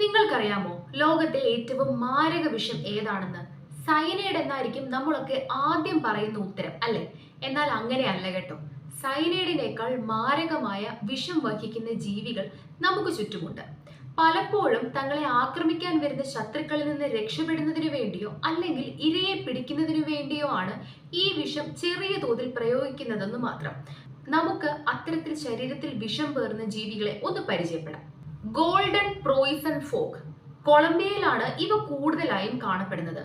നിങ്ങൾക്കറിയാമോ ലോകത്തെ ഏറ്റവും മാരക വിഷം ഏതാണെന്ന്? സൈനൈഡ് എന്നായിരിക്കും നമ്മളൊക്കെ ആദ്യം പറയുന്ന ഉത്തരം അല്ലെ? എന്നാൽ അങ്ങനെയല്ല കേട്ടോ. സൈനൈഡിനേക്കാൾ മാരകമായ വിഷം വഹിക്കുന്ന ജീവികൾ നമുക്ക് ചുറ്റുമുണ്ട്. പലപ്പോഴും തങ്ങളെ ആക്രമിക്കാൻ വരുന്ന ശത്രുക്കളിൽ നിന്ന് രക്ഷപ്പെടുന്നതിനു വേണ്ടിയോ അല്ലെങ്കിൽ ഇരയെ പിടിക്കുന്നതിനു വേണ്ടിയോ ആണ് ഈ വിഷം ചെറിയ തോതിൽ പ്രയോഗിക്കുന്നതെന്ന് മാത്രം. നമുക്ക് അത്തരത്തിൽ ശരീരത്തിൽ വിഷം പേറുന്ന ജീവികളെ ഒന്ന് പരിചയപ്പെടാം. ഗോൾഡൻ പ്രോയിസൺ ഫോക്ക് കൊളംബിയയിലാണ് ഇവ കൂടുതലായും കാണപ്പെടുന്നത്.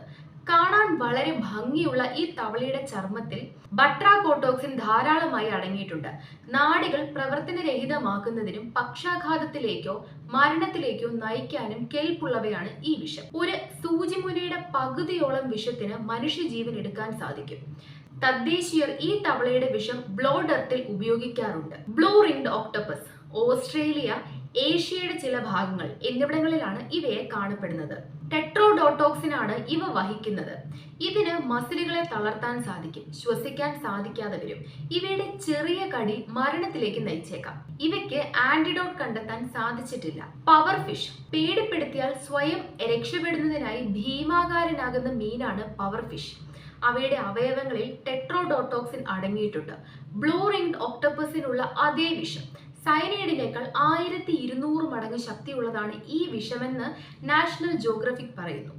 കാണാൻ വളരെ ഭംഗിയുള്ള ഈ തവളയുടെ ചർമ്മത്തിൽ ബട്രാകോട്ടോക്സിൻ ധാരാളമായി അടങ്ങിയിട്ടുണ്ട്. നാഡികൾ പ്രവർത്തനരഹിതമാക്കുന്നതിനും പക്ഷാഘാതത്തിലേക്കോ മരണത്തിലേക്കോ നയിക്കാനും കെൽപ്പുള്ളവയാണ് ഈ വിഷം. ഒരു സൂചിമുനയുടെ പകുതിയോളം വിഷത്തിന് മനുഷ്യജീവൻ എടുക്കാൻ സാധിക്കും. തദ്ദേശീയർ ഈ തവളയുടെ വിഷം ബ്ലോ ഡർത്തിൽ ഉപയോഗിക്കാറുണ്ട്. ബ്ലൂ റിംഗ് ഓക്ടോപ്പസ് ഓസ്ട്രേലിയ ഏഷ്യയുടെ ചില ഭാഗങ്ങൾ എന്നിവിടങ്ങളിലാണ് ഇവയെ കാണപ്പെടുന്നത്. ടെട്രോഡോട്ടോക്സിൻ ആണ് ഇവ വഹിക്കുന്നത്. ഇതിന് മസിലുകളെ തളർത്താൻ സാധിക്കും ശ്വസിക്കാൻ സാധിക്കാതെ വരും ഇവയുടെ ചെറിയ കടി മരണത്തിലേക്ക് നയിച്ചേക്കാം. ഇവയ്ക്ക് ആന്റിഡോട്ട് കണ്ടെത്താൻ സാധിച്ചിട്ടില്ല. പവർ ഫിഷ് പേടിപ്പെടുത്തിയാൽ സ്വയം രക്ഷപ്പെടുന്നതിനായി ഭീമാകാരനാകുന്ന മീനാണ് പവർ ഫിഷ്. അവയുടെ അവയവങ്ങളിൽ ടെട്രോഡോട്ടോക്സിൻ അടങ്ങിയിട്ടുണ്ട്. ബ്ലൂ റിംഗ് ഒക്ടോപ്പസിനുള്ള അതേ വിഷം സൈനൈഡിനേക്കാൾ ആയിരത്തി ഇരുന്നൂറ് മടങ്ങ് ശക്തിയുള്ളതാണ് ഈ വിഷമെന്ന് നാഷണൽ ജോഗ്രഫിക് പറയുന്നു.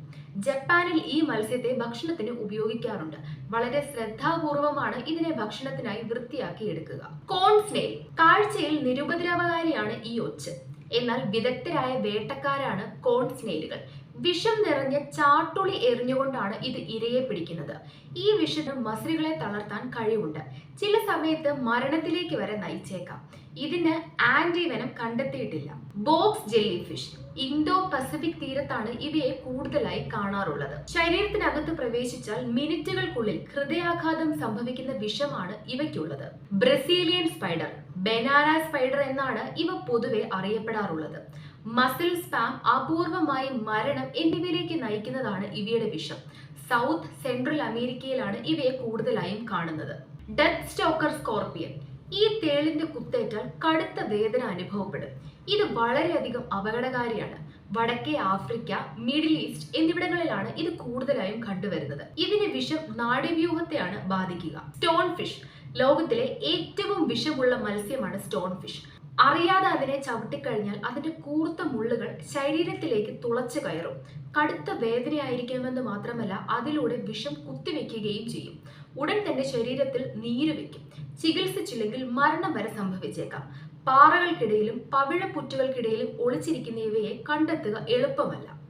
ജപ്പാനിൽ ഈ മത്സ്യത്തെ ഭക്ഷണത്തിന് ഉപയോഗിക്കാറുണ്ട്. വളരെ ശ്രദ്ധാപൂർവമാണ് ഇതിനെ ഭക്ഷണത്തിനായി വൃത്തിയാക്കി എടുക്കുക. കോൺസ്നെയിൽ കാഴ്ചയിൽ നിരുപദ്രവകാരിയാണ് ഈ ഒച്ച്. എന്നാൽ വിദഗ്ധരായ വേട്ടക്കാരാണ് കോൺ സ്നെയിലുകൾ വിഷം നിറഞ്ഞ ചാട്ടുളി എറിഞ്ഞുകൊണ്ടാണ് ഇത് ഇരയെ പിടിക്കുന്നത്. ഈ വിഷത്തിന് മസിലുകളെ തളർത്താൻ കഴിവുണ്ട്. ചില സമയത്ത് മരണത്തിലേക്ക് വരെ നയിച്ചേക്കാം. ഇതിന് ആന്റിവനം കണ്ടെത്തിയിട്ടില്ല. Box jelly fish Indo Pacific തീരത്താണ് ഇവയെ കൂടുതലായി കാണാറുള്ളത്. ശരീരത്തിനകത്ത് പ്രവേശിച്ചാൽ മിനിറ്റുകൾക്കുള്ളിൽ ഹൃദയാഘാതം സംഭവിക്കുന്ന വിഷമാണ് ഇവയ്ക്കുള്ളത്. ബ്രസീലിയൻ സ്പൈഡർ ബനാന സ്പൈഡർ എന്നാണ് ഇവ പൊതുവെ അറിയപ്പെടാറുള്ളത്. മസിൽ സ്പാം അപൂർവമായി മരണം എന്നിവയിലേക്ക് നയിക്കുന്നതാണ് ഇവയുടെ വിഷം. സൗത്ത് സെൻട്രൽ അമേരിക്കയിലാണ് ഇവയെ കൂടുതലായും കാണുന്നത്. ഡെത്ത് സ്റ്റോക്കർ സ്കോർപ്പിയൻ ഈ തേളിന്റെ കുത്തേറ്റാൽ കടുത്ത വേദന അനുഭവപ്പെടും. ഇത് വളരെയധികം അപകടകാരിയാണ്. വടക്കേ ആഫ്രിക്ക മിഡിൽ ഈസ്റ്റ് എന്നിവിടങ്ങളിലാണ് ഇത് കൂടുതലായും കണ്ടുവരുന്നത്. ഇതിന് വിഷം നാഡീവ്യൂഹത്തെയാണ് ബാധിക്കുക. സ്റ്റോൺ ഫിഷ് ലോകത്തിലെ ഏറ്റവും വിഷമുള്ള മത്സ്യമാണ് സ്റ്റോൺ ഫിഷ് അറിയാതെ അതിനെ ചവിട്ടിക്കഴിഞ്ഞാൽ അതിന്റെ കൂർത്ത മുള്ളുകൾ ശരീരത്തിലേക്ക് തുളച്ചു കയറും. കടുത്ത വേദനയായിരിക്കുമെന്ന് മാത്രമല്ല അതിലൂടെ വിഷം കുത്തിവെക്കുകയും ചെയ്യും. ഉടൻ തന്നെ ശരീരത്തിൽ നീര് വെക്കും. ചികിത്സിച്ചില്ലെങ്കിൽ മരണം വരെ സംഭവിച്ചേക്കാം. പാറകൾക്കിടയിലും പവിഴപ്പുറ്റുകൾക്കിടയിലും ഒളിച്ചിരിക്കുന്ന ഇവയെ കണ്ടെത്തുക എളുപ്പമല്ല.